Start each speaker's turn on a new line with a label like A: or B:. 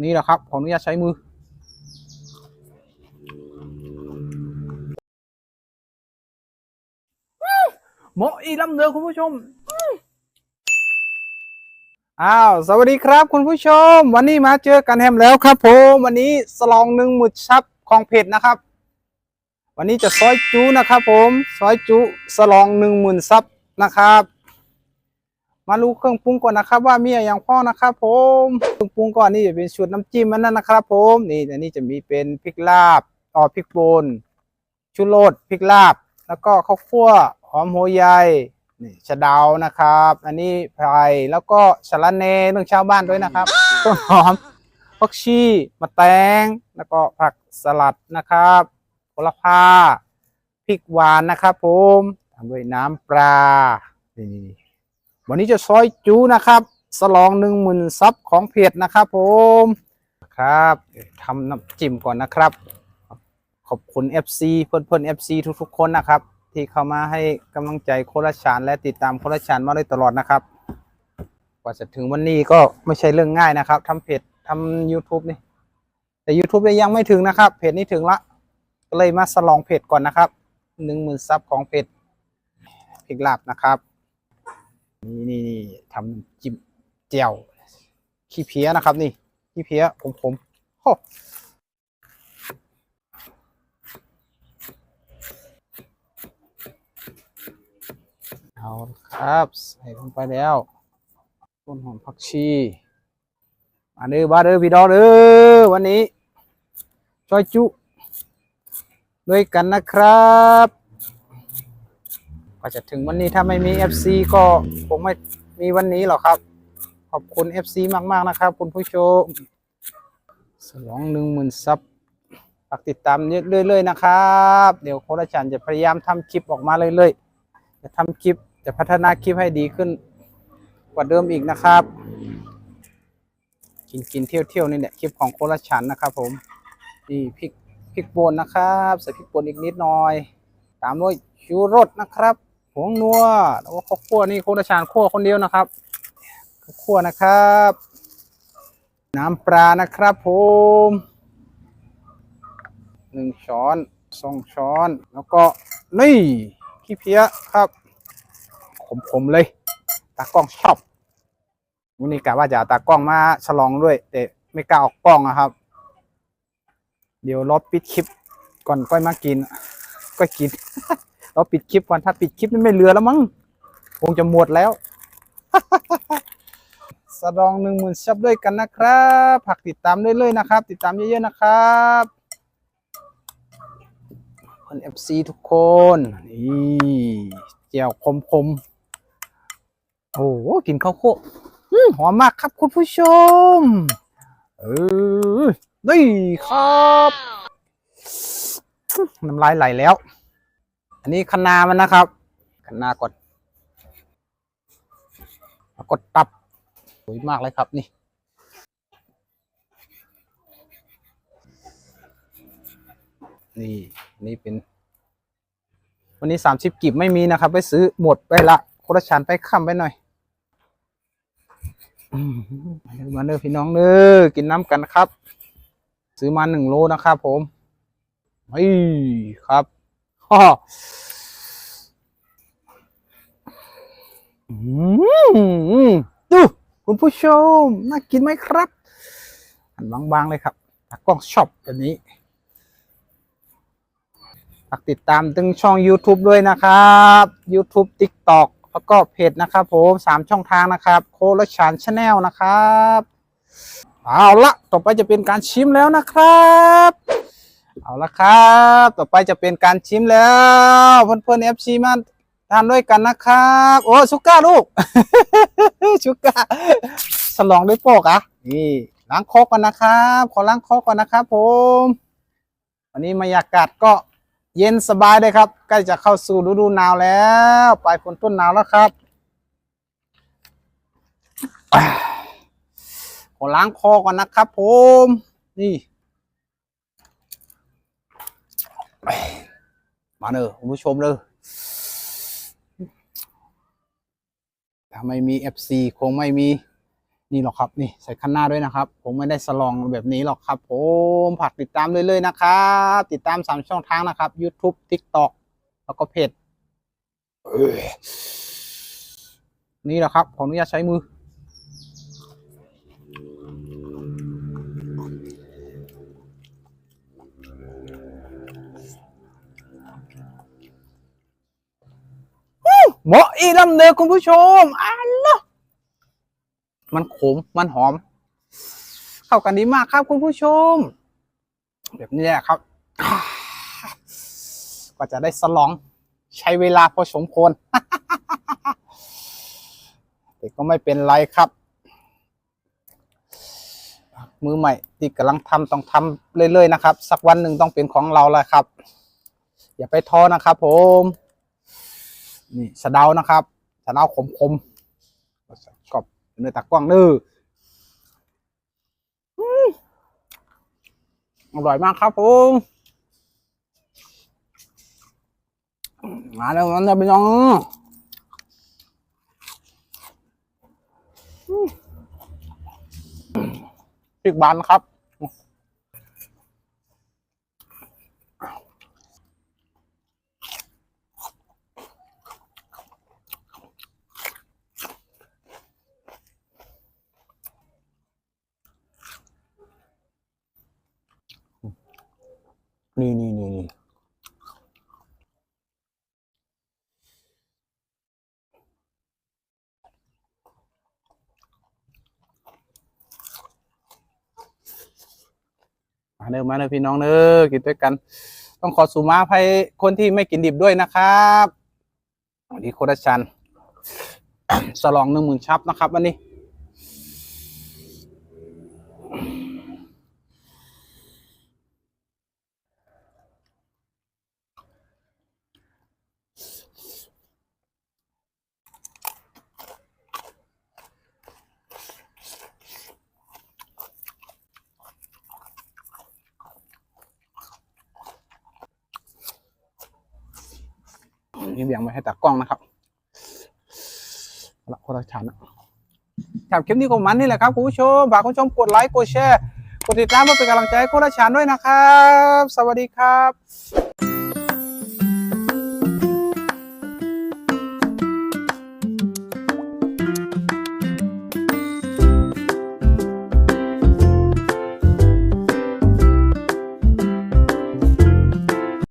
A: นี่แหละครับขออนุญาตใช้มือโมอีลำเนือคุณผู้ชมอ้าวสวัสดีครับคุณผู้ชม วันนี้มาเจอกันแฮมแล้วครับผมวันนี้สลองหนึ่งหมุดชับของเพจนะครับ วันนี้จะซอยจูนะครับผมซอยจูสลองหนึ่งหมื่นซับนะครับ มารู้เครื่องปรุงก่อนนะครับ ว่ามีอะไรอย่างพ่อนะครับผมเครื่องปรุงก่อนนี่จะเป็นชุดน้ำจิ้มมันนั่นนะครับผมนี่อันนี้จะมีเป็นพริกลาบอ๋อพริกป่นชูรสพริกลาบ แล้วก็ข้าวคั่วหอมหัวใหญ่นี่ชะเดานะครับ อันนี้ไพรแล้วก็สะระเนเรื่องชาวบ้านด้วยนะครับต้นหอมผักชีมะแตงแล้วก็ผักสลัดนะครับโหระพาพริกหวานนะครับ ผมตามด้วยน้ำปลานี่ วันนี้จะซอยจูนะครับสลองหนึ่งหมื่นซับของเพจนะครับผมครับทำน้ำจิ้มก่อนนะครับ ขอบคุณ FC เพื่อนเพื่อน FC ทุกๆ คนนะครับ ที่เข้ามาให้กำลังใจโคราชานและติดตามโคราชานมาโดยตลอดนะครับ กว่าจะถึงวันนี้ก็ไม่ใช่เรื่องง่ายนะครับทำเพจทำ YouTube นี่ แต่ YouTube ยยังไม่ถึงนะครับ เพจนี้ถึงละก็เลยมาสลองเพจก่อนนะครับหนึ่งหมื่นซับของเพจพริกลาบนะครับ นี่นี่นี่ทำจิ้มเจียวขี้เพี้ยนะครับ นี่ขี้เพี้ยผมผมโอ้เอาครับใส่ลงไปแล้วต้นหอมผักชีมาเด้อมาเด้อพี่ดอกเด้อวันนี้จอยจุด้วยกันนะครับ กว่าจะถึงวันนี้ถ้าไม่มี FC ก็คงไม่มีวันนี้หรอกครับ ขอบคุณ FC มากๆนะครับ คุณผู้ชมสลองหนึ่งหมื่นซับฝากติดตามเรื่อยๆนะครับ เดี๋ยวโคราชันจะพยายามทำคลิปออกมาเรื่อยๆจะทำคลิปจะพัฒนาคลิปให้ดีขึ้นกว่าเดิมอีกนะครับ กินกินๆเที่ยวเที่ยวๆนี่แหละคลิปของโคราชันนะครับ ผมนี่พริกพริกป่นนะครับ ใส่พริกป่นอีกนิดหน่อย ตามด้วยชูรสนะครับ ผงนัวแล้วก็ข้าวคั่วนี่โคตรชานคั่วคนเดียวนะครับข้าวคั่วนะครับ น้ำปลานะครับผมหนึ่งช้อนสองช้อน แล้วก็นี่ขี้เพี้ยครับ ขมๆเลย ตากล้องชอบวันนี้กะว่าจะเอาตากล้องมาฉลองด้วย แต่ไม่กล้าออกกล้องนะครับ เดี๋ยวรอปิดคลิปก่อนก้อยมากินก็กิน เรอปิดคลิปก่อนถ้าปิดคลิปนี่ไม่เหลือแล้วมั้งคงจะหมดแล้วสะดองหนึ่งหมื่นซับด้วยกันนะครับผักติดตามเรื่อยๆนะครับ ติดตามเยอะๆนะครับคนเอฟซีทุกคนนี่เจียวคมๆโอ้โหกินข้าวโพดอืมหอมมากครับคุณผู้ชม เออนี่ครับ น้ำลายไหลแล้ว อันนี้คะนามันนะครับคะนากดกดตับสวยมากเลยครับนี่ นี่นี่เป็น วันนี้สามสิบกิบไม่มีนะครับ ไปซื้อหมดไปละโครชานไปค้ำไปหน่อยมาเด้อพี่น้องเด้อกินน้ำกันครับ ซื้อมาหนึ่งโลนะครับผมเฮ้ยครับ ดูคุณผู้ชม น่ากินไหมครับหันบางๆเลยครับตากล้องชอบแบบนี้ฝากติดตามตึงช่อง YouTube ด้วยนะครับ YouTube TikTok แล้วก็เพจนะครับผมสามช่องทางนะครับ โคลชานชาแนลนะครับ เอาละ ต่อไปจะเป็นการชิมแล้วนะครับ เอาละครับ ต่อไปจะเป็นการชิมแล้วเพื่อนๆเอฟซีมาทานด้วยกันนะครับ โอ้ชุก้าลูก ชุก้าฉลองด้วยโปกอะนี่ล้างคอก่อนนะครับ ขอล้างคอก่อนนะครับ ผมวันนี้บรรยากาศก็เย็นสบายเลยครับ ใกล้จะเข้าสู่ฤดูหนาวแล้วปลายฝนต้นหนาวแล้วครับขอล้างคอก่อนนะครับ ผม นี่ มาเนอะคุณผู้ชมเลยถ้าไม่มี FC คงไม่มีนี่หรอกครับนี่ใส่คันหน้าด้วยนะครับ ผมไม่ได้สลองแบบนี้หรอกครับ ผมฝากติดตามเรื่อยๆนะครับ ติดตามสามช่องทางนะครับ YouTube TikTok แล้วก็เพจนี่แหละครับขออนุญาตใช้มือ เหมาะอีลำเนอคุณผู้ชมอันละมันขมมันหอม เข้ากันดีมากครับคุณผู้ชม แบบนี้แหละครับกว่าจะได้สลอง ใช้เวลาพอสมควรแต่ก็ไม่เป็นไรครับ มือใหม่ที่กำลังทำต้องทำเรื่อยๆนะครับ สักวันหนึ่งต้องเป็นของเราแล้วครับ อย่าไปท้อนะครับผม นี่สะเดานะครับสะเดาคมคมกรอบเนื้อตากว้างเนื้ออร่อยมากครับผมมาแล้วมันจะเป็นยังพริกบานครับ นี่นี่นี่นี่มาเด้อมาเด้อพี่น้องเด้อกินด้วยกัน ต้องขอสุมาภัยคนที่ไม่กินดิบด้วยนะครับวันนี้โคดชัน สลองหนึ่งหมื่นชับนะครับ วันนี้ นี่เบี่ยงไปให้ตากล้องนะครับละคนละชั้นนะครับคลิปนี้ก็มันนี่แหละครับคุณผู้ชมฝากคุณผู้ชมกดไลค์กดแชร์กดติดตามเพื่อเป็นกำลังใจให้คนละชั้นด้วยนะครับ สวัสดีครับ